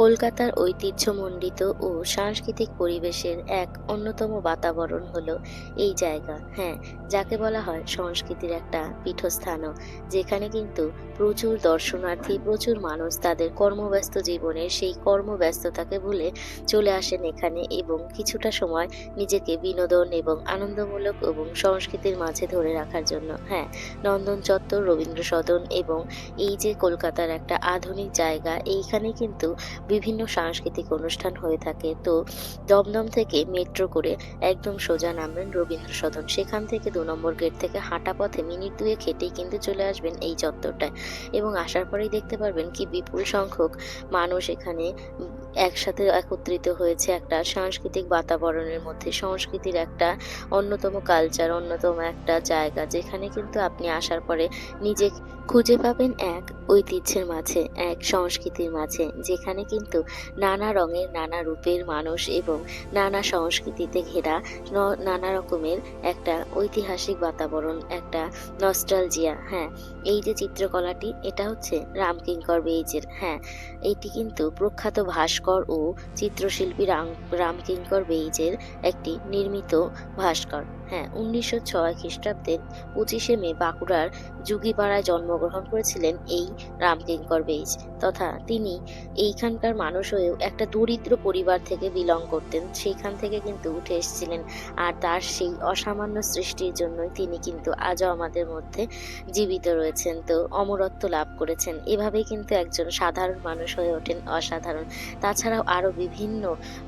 কলকাতার ঐতিহ্যমণ্ডিত ও সাংস্কৃতিক পরিবেশের এক অন্যতম বাতাবরণ হলো এই জায়গা। হ্যাঁ যাকে বলা হয় সংস্কৃতির একটা পীঠস্থানও, যেখানে কিন্তু প্রচুর দর্শনার্থী, প্রচুর মানুষ তাদের কর্মব্যস্ত জীবনের সেই কর্মব্যস্ততাকে ভুলে চলে আসেন এখানে এবং কিছুটা সময় নিজেকে বিনোদন এবং আনন্দমূলক এবং সংস্কৃতির মাঝে ধরে রাখার জন্য। হ্যাঁ নন্দন চত্বর, রবীন্দ্র সদন এবং এই যে কলকাতার একটা আধুনিক জায়গা, এইখানে কিন্তু বিভিন্ন সাংস্কৃতিক অনুষ্ঠান হয়ে থাকে। তো দমদম থেকে মেট্রো করে একদম সোজা নামবেন রবীন্দ্র সদন সেখান থেকে দু নম্বর গেট থেকে হাঁটা পথে মিনিট দুয়ে খেটেই কিন্তু চলে আসবেন এই চত্বরটায়। এবং আসার পরেই দেখতে পারবেন কি বিপুল সংখ্যক মানুষ এখানে একসাথে একত্রিত হয়েছে একটা সাংস্কৃতিক বাতাবরণের মধ্যে। সংস্কৃতির একটা অন্যতম কালচার অন্যতম একটা জায়গা, যেখানে কিন্তু আপনি আসার পরে নিজে খুঁজে পাবেন এক ঐতিহ্যের মাঝে, এক সংস্কৃতির মাঝে, যেখানে কিন্তু নানা রঙের, নানা রূপের মানুষ এবং নানা সংস্কৃতিতে ঘেরা নানা রকমের একটা ঐতিহাসিক বাতাবরণ, একটা নস্টালজিয়া হ্যাঁ। এই যে চিত্রকলাটি, এটা হচ্ছে রামকিঙ্কর বেইজের হ্যাঁ। এটি কিন্তু প্রখ্যাত ভাস্কর ও চিত্রশিল্পী রাম, রামকিঙ্কর বেইজের একটি নির্মিত ভাস্কর। হ্যাঁ উনিশশো ছয় খ্রিস্টাব্দের পঁচিশে মে বাঁকুড়ার যুগিপাড়ায় জন্মগ্রহণ করেছিলেন এই রামকিঙ্কর বেইজ তথা তিনি এইখানকার মানুষ হয়েও একটা দরিদ্র পরিবার থেকে বিলং করতেন। সেইখান থেকে কিন্তু উঠে এসেছিলেন আর তার সেই অসামান্য সৃষ্টির জন্যই তিনি কিন্তু আজও আমাদের মধ্যে জীবিত রয়েছেন। তো অমরত্ব লাভ করেছেন। এভাবেই কিন্তু একজন সাধারণ মানুষ হয়ে ওঠেন অসাধারণ। তাছাড়াও আরও বিভিন্ন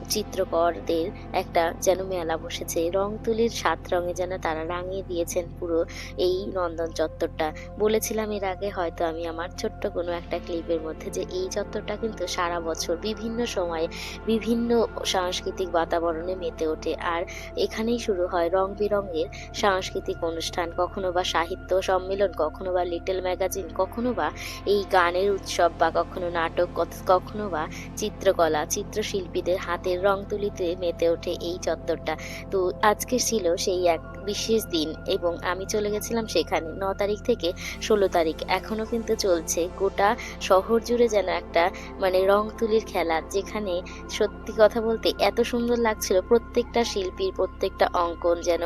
চিত্রকরদের একটা যেন মেলা বসেছে। রং তুলির সাত রঙে যেন তারা রাঙিয়ে দিয়েছেন পুরো এই নন্দন চত্বরটা। বলেছিলাম এর আগে হয়তো আমি আমার ছোট্ট কোনো একটা ক্লিপের মধ্যে যে এই চত্বরটা কিন্তু সারা বছর বিভিন্ন সময়ে বিভিন্ন সাংস্কৃতিক বাতাবরণে মেতে ওঠে। আর এখানেই শুরু হয় রং বেরঙের সাংস্কৃতিক অনুষ্ঠান। কখনো বা সাহিত্য সম্মেলন, কখনো বা লিটল ম্যাগাজিন, কখনো বা এই গানের উৎসব বা কখনো নাটক কখনো বা চিত্রকলা, চিত্রশিল্পীদের হাতের রং তুলিতে মেতে ওঠে এই চত্বরটা। তো আজকে ছিল সেই এক বিশেষ দিন এবং আমি চলে গেছিলাম সেখানে। ন তারিখ থেকে ষোলো তারিখ। এখনও কিন্তু চলছে। গোটা শহর জুড়ে যেন একটা মানে রং তুলির খেলা, যেখানে সত্যি কথা বলতে এত সুন্দর লাগছিল। প্রত্যেকটা শিল্পীর প্রত্যেকটা অঙ্কন যেন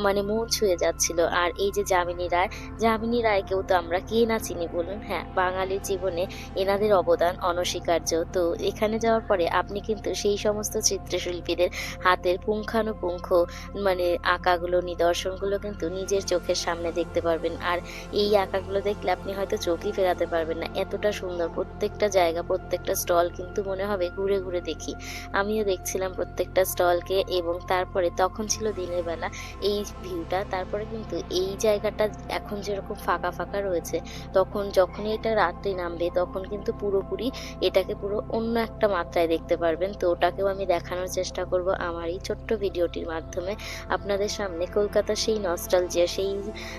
মানে মন ছুঁয়ে যাচ্ছিল। আর এই যে যামিনী রায়, যামিনী রায়কেও তো আমরা কে না চিনি বলুন? হ্যাঁ বাঙালির জীবনে এনাদের অবদান অনস্বীকার্য। তো এখানে যাওয়ার পরে আপনি কিন্তু সেই সমস্ত চিত্রশিল্পীদের হাতের পুঙ্খানুপুঙ্খ মানে আঁকাগুলো, নিদর্শনগুলো কিন্তু নিজের চোখের সামনে দেখতে পারবেন। আর এই আঁকাগুলো দেখলে আপনি হয়তো চোখই ফেরাতে পারবেন না। এতটা সুন্দর। প্রত্যেকটা জায়গা, প্রত্যেকটা স্টল কিন্তু মনে হবে ঘুরে ঘুরে দেখি। আমিও দেখছিলাম প্রত্যেকটা স্টলকে এবং তারপরে তখন ছিল দিনের বেলা। এই ভিউটা, তারপরে কিন্তু এই জায়গাটা এখন যেরকম ফাঁকা ফাঁকা রয়েছে, তখন যখনই এটা রাত্রি নামবে, তখন কিন্তু পুরোপুরি এটাকে পুরো অন্য একটা মাত্রায় দেখতে পারবেন। তো ওটাকেও আমি দেখানোর চেষ্টা করব আমার এই ছোট্ট ভিডিওটির মাধ্যমে। আপনাদের সামনে কলকাতার সেই নস্টালজিয়া সেই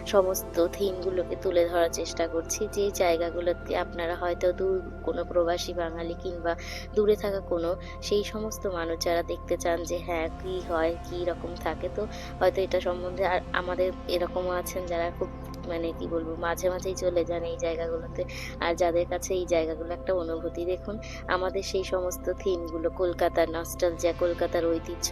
সমস্ত থিমগুলোকে তুলে ধরার চেষ্টা করছি। যে জায়গাগুলোতে আপনারা হয়তো দূর কোনো প্রবাসী বাঙালি কিংবা দূরে থাকা কোনো সেই সমস্ত মানুষ যারা দেখতে চান যে হ্যাঁ কী হয়, কী রকম থাকে, তো হয়তো এটা সম্বন্ধে আর আমাদের এরকমও আছেন যারা খুব মানে কি বলব, মাঝে মাঝেই চলে যান এই জায়গাগুলোতে। আর যাদের কাছে এই জায়গাগুলো একটা অনুভূতি, দেখুন আমাদের সেই সমস্ত থিমগুলো, কলকাতার নস্টালজিয়া কলকাতার ঐতিহ্য,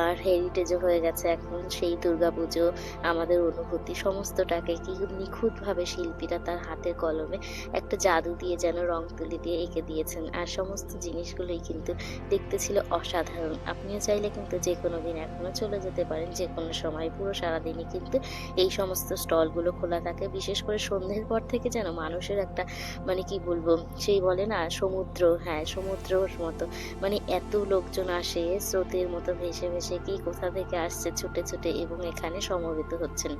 আর হেরিটেজও হয়ে গেছে এখন, সেই দুর্গাপুজো, আমাদের অনুভূতি, সমস্তটাকে কি নিখুঁতভাবে শিল্পীরা তার হাতের কলমে একটা জাদু দিয়ে যেন রং তুলি দিয়ে এঁকে দিয়েছেন। আর সমস্ত জিনিসগুলোই কিন্তু দেখতে ছিল অসাধারণ। আপনিও চাইলে কিন্তু যে কোনো দিন এখনও চলে যেতে পারেন যে কোনো সময় পুরো সারাদিনই কিন্তু এই সমস্ত স্টলগুলো খোলা থাকে। বিশেষ করে সন্ধ্যের পর থেকে যেন মানুষের একটা মানে কি বলব, সেই বলে না, সমুদ্র হ্যাঁ সমুদ্রর মতো। মানে এত লোকজন আসে, স্রোতের মতো ভেসে ভেসে কি কোথা থেকে আসছে, ছুটে ছুটে এবং এখানে সমবেত হচ্ছেন।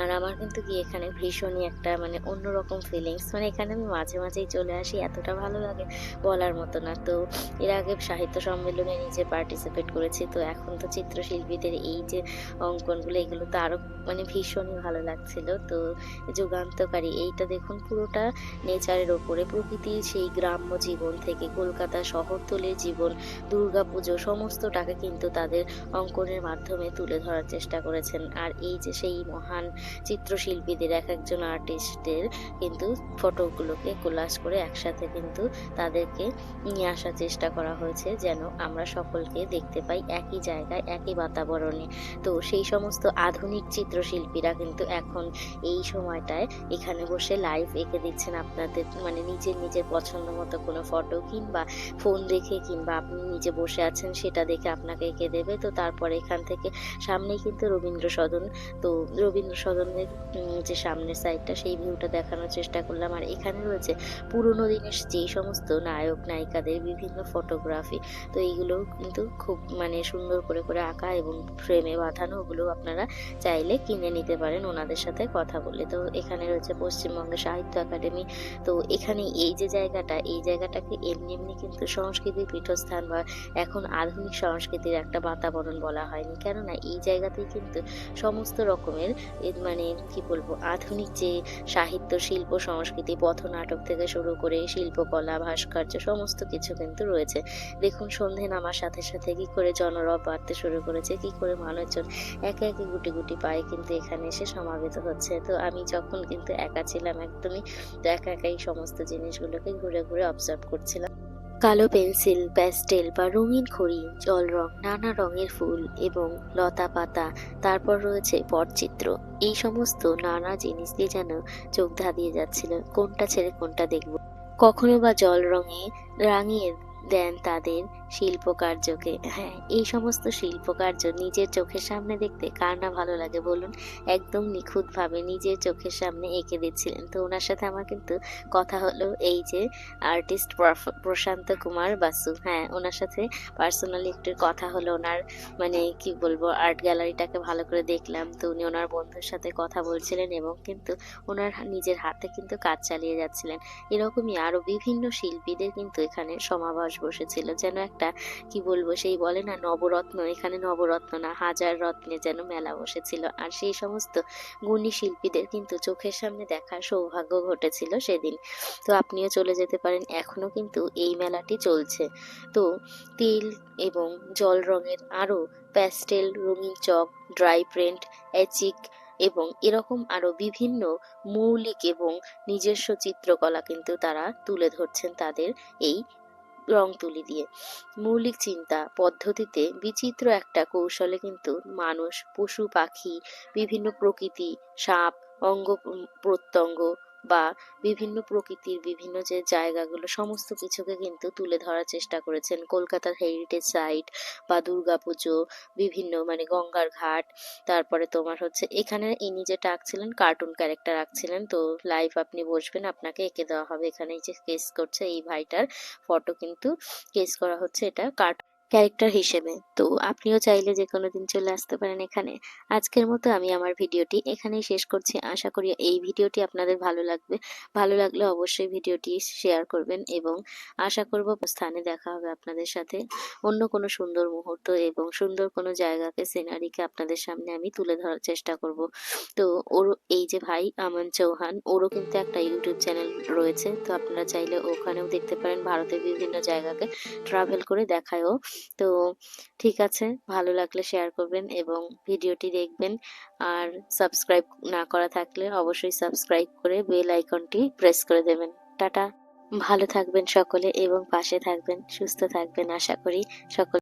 আর আমার কিন্তু কি এখানে ভীষণই একটা মানে অন্যরকম ফিলিংস মানে এখানে আমি মাঝে মাঝেই চলে আসি, এতটা ভালো লাগে বলার মতো না। তো এর আগে সাহিত্য সম্মেলনে নিজে পার্টিসিপেট করেছি, তো এখন তো চিত্রশিল্পীদের এই যে অঙ্কনগুলো, এগুলো তো আরও মানে ভীষণই ভালো লাগছিল। তো যুগান্তকারী, এইটা দেখুন পুরোটা নেচারের ওপরে। প্রকৃতির সেই গ্রাম্য জীবন থেকে কলকাতা শহরতলির জীবন দুর্গাপুজো সমস্তটাকে কিন্তু তাদের অঙ্কনের মাধ্যমে তুলে ধরার চেষ্টা করেছেন। আর এই যে সেই মহান চিত্রশিল্পীদের, এক একজন আর্টিস্টদের কিন্তু ফটোগুলোকে কোলাজ করে একসাথে কিন্তু তাদেরকে নিয়ে আসার চেষ্টা করা হয়েছে যেন আমরা সকলকে দেখতে পাই একই জায়গায়, একই বাতাবরণে। তো সেই সমস্ত আধুনিক চিত্রশিল্পীরা কিন্তু এখন এই সময়টায় এখানে বসে লাইভ এঁকে দিচ্ছেন আপনাদের মানে নিজের নিজের পছন্দ মতো কোনো ফটো কিংবা ফোন দেখে কিংবা আপনি নিজে বসে আছেন সেটা দেখে আপনাকে এঁকে দেবে। তো তারপরে এখান থেকে সামনেই কিন্তু রবীন্দ্র সদন। তো রবীন্দ্র সদনের যে সামনের সাইডটা সেই ভিউটা দেখানোর চেষ্টা করলাম। আর এখানে রয়েছে পুরোনো দিনের যেই সমস্ত নায়ক, নায়িকাদের বিভিন্ন ফটোগ্রাফি তো এইগুলো কিন্তু খুব মানে সুন্দর করে করে আঁকা এবং ফ্রেমে বাঁধানো, ওগুলো আপনারা চাইলে কিনে নিতে পারেন, ওনাদের সাথে কথা বলে। তো এখানে রয়েছে পশ্চিমবঙ্গ সাহিত্য একাডেমি। তো এখানে এই যে জায়গাটা, এই জায়গাটাকে এমনি এমনি কিন্তু সংস্কৃতির পীঠস্থান বা এখন আধুনিক সংস্কৃতির একটা বাতাবরণ বলা হয়নি। কেননা এই জায়গাতেই কিন্তু সমস্ত রকমের মানে কি বলব, আধুনিক যে সাহিত্য, শিল্প, সংস্কৃতি, পথনাটক থেকে শুরু করে শিল্পকলা, ভাস্কর্য, সমস্ত কিছু কিন্তু রয়েছে। দেখুন, সন্ধে নামার সাথে সাথে কি করে জনরব বাড়তে শুরু করেছে, কি করে মানুষজন একে একে গুটি গুটি পায়ে কিন্তু এখানে এসে সমাবেত হচ্ছে। তো আমি যখন কিন্তু একা ছিলাম একদমই, তো একা একাই সমস্ত জিনিসগুলোকে ঘুরে ঘুরে অবজার্ভ করছিলাম। কালো পেন্সিল, প্যাস্টেল বা রঙিন খড়ি, জল রং, নানা রঙের ফুল এবং লতা পাতা, তারপর রয়েছে পটচিত্র। এই সমস্ত নানা জিনিস দিয়ে যেন চোখ ধাঁধিয়ে যাচ্ছিল, কোনটা ছেড়ে কোনটা দেখব। কখনো বা জল রঙে, রাঙিয়ে দেন তাদের শিল্পকার্যকে। হ্যাঁ এই সমস্ত শিল্পকার্য নিজের চোখের সামনে দেখতে কার না ভালো লাগে বলুন? একদম নিখুঁতভাবে নিজের চোখের সামনে এঁকে দিচ্ছিলেন। তো ওনার সাথে আমার কিন্তু কথা হলো এই যে আর্টিস্ট প্রশান্ত কুমার বাসু। হ্যাঁ ওনার সাথে পার্সোনালি একটু কথা হলো ওনার মানে কি বলব, আর্ট গ্যালারিটাকে ভালো করে দেখলাম। তো উনি ওনার বন্ধুর সাথে কথা বলছিলেন এবং কিন্তু ওনার নিজের হাতে কিন্তু কাজ চালিয়ে যাচ্ছিলেন। এরকমই আরও বিভিন্ন শিল্পীদের কিন্তু এখানে সমাবেশ বসেছিল। যেন একটা, কি বলব, সেই বলে না নবরত্ন, এখানে নবরত্ন না, হাজার রত্নে যেন মেলা বসেছিল। আর সেই সমস্ত গুণী শিল্পীদের কিন্তু চোখের সামনে দেখার সৌভাগ্য ঘটেছিল সেদিন। তো আপনিও চলে যেতে পারেন, এখনও কিন্তু এই মেলাটি চলছে। তো তেল এবং জল রঙের আরও প্যাস্টেল, রঙিন চক, ড্রাই প্রিন্ট, অ্যাচিক এবং এরকম আরও বিভিন্ন মৌলিক এবং নিজস্ব চিত্রকলা কিন্তু তারা তুলে ধরছেন তাদের এই রং তুলি দিয়ে। মৌলিক চিন্তা পদ্ধতিতে বিচিত্র একটা কৌশলে কিন্তু মানুষ, পশু, পাখি, বিভিন্ন প্রকৃতি, সাপ, অঙ্গ প্রত্যঙ্গ বা বিভিন্ন প্রকৃতির বিভিন্ন যে জায়গাগুলো, সমস্ত কিছুকে কিন্তু তুলে ধরার চেষ্টা করেছেন। কলকাতার হেরিটেজ সাইট বা দুর্গাপুজো বিভিন্ন মানে গঙ্গার ঘাট, তারপরে তোমার হচ্ছে এখানে ইনি যেটা আঁকছিলেন কার্টুন ক্যারেক্টার আঁকছিলেন, তো লাইভ আপনি বসবেন, আপনাকে এঁকে দেওয়া হবে। এখানে যে কেস করছে এই ভাইটার ফটো কিন্তু কেস করা হচ্ছে এটা কার্টুন ক্যারেক্টার হিসেবে। তো আপনিও চাইলে যে কোনো দিন চলে আসতে পারেন এখানে। আজকের মতো আমি আমার ভিডিওটি এখানেই শেষ করছি। আশা করি এই ভিডিওটি আপনাদের ভালো লাগবে। ভালো লাগলে অবশ্যই ভিডিওটি শেয়ার করবেন এবং আশা করব স্থানে দেখা হবে আপনাদের সাথে। অন্য কোনো সুন্দর মুহূর্ত এবং সুন্দর কোনো জায়গাকে সিনারিকে আপনাদের সামনে আমি তুলে ধরার চেষ্টা করব। তো ওর, এই যে ভাই আমান চৌহান, ওরও কিন্তু একটা ইউটিউব চ্যানেল রয়েছে। তো আপনারা চাইলে ওখানেও দেখতে পারেন। ভারতের বিভিন্ন জায়গাকে ট্রাভেল করে দেখায়ও। তো ঠিক আছে, ভালো লাগলে শেয়ার করবেন এবং ভিডিওটি দেখবেন। আর সাবস্ক্রাইব না করা থাকলে অবশ্যই সাবস্ক্রাইব করে বেল আইকনটি প্রেস করে দেবেন। টাটা। ভালো থাকবেন সকলে এবং পাশে থাকবেন, সুস্থ থাকবেন আশা করি সকল।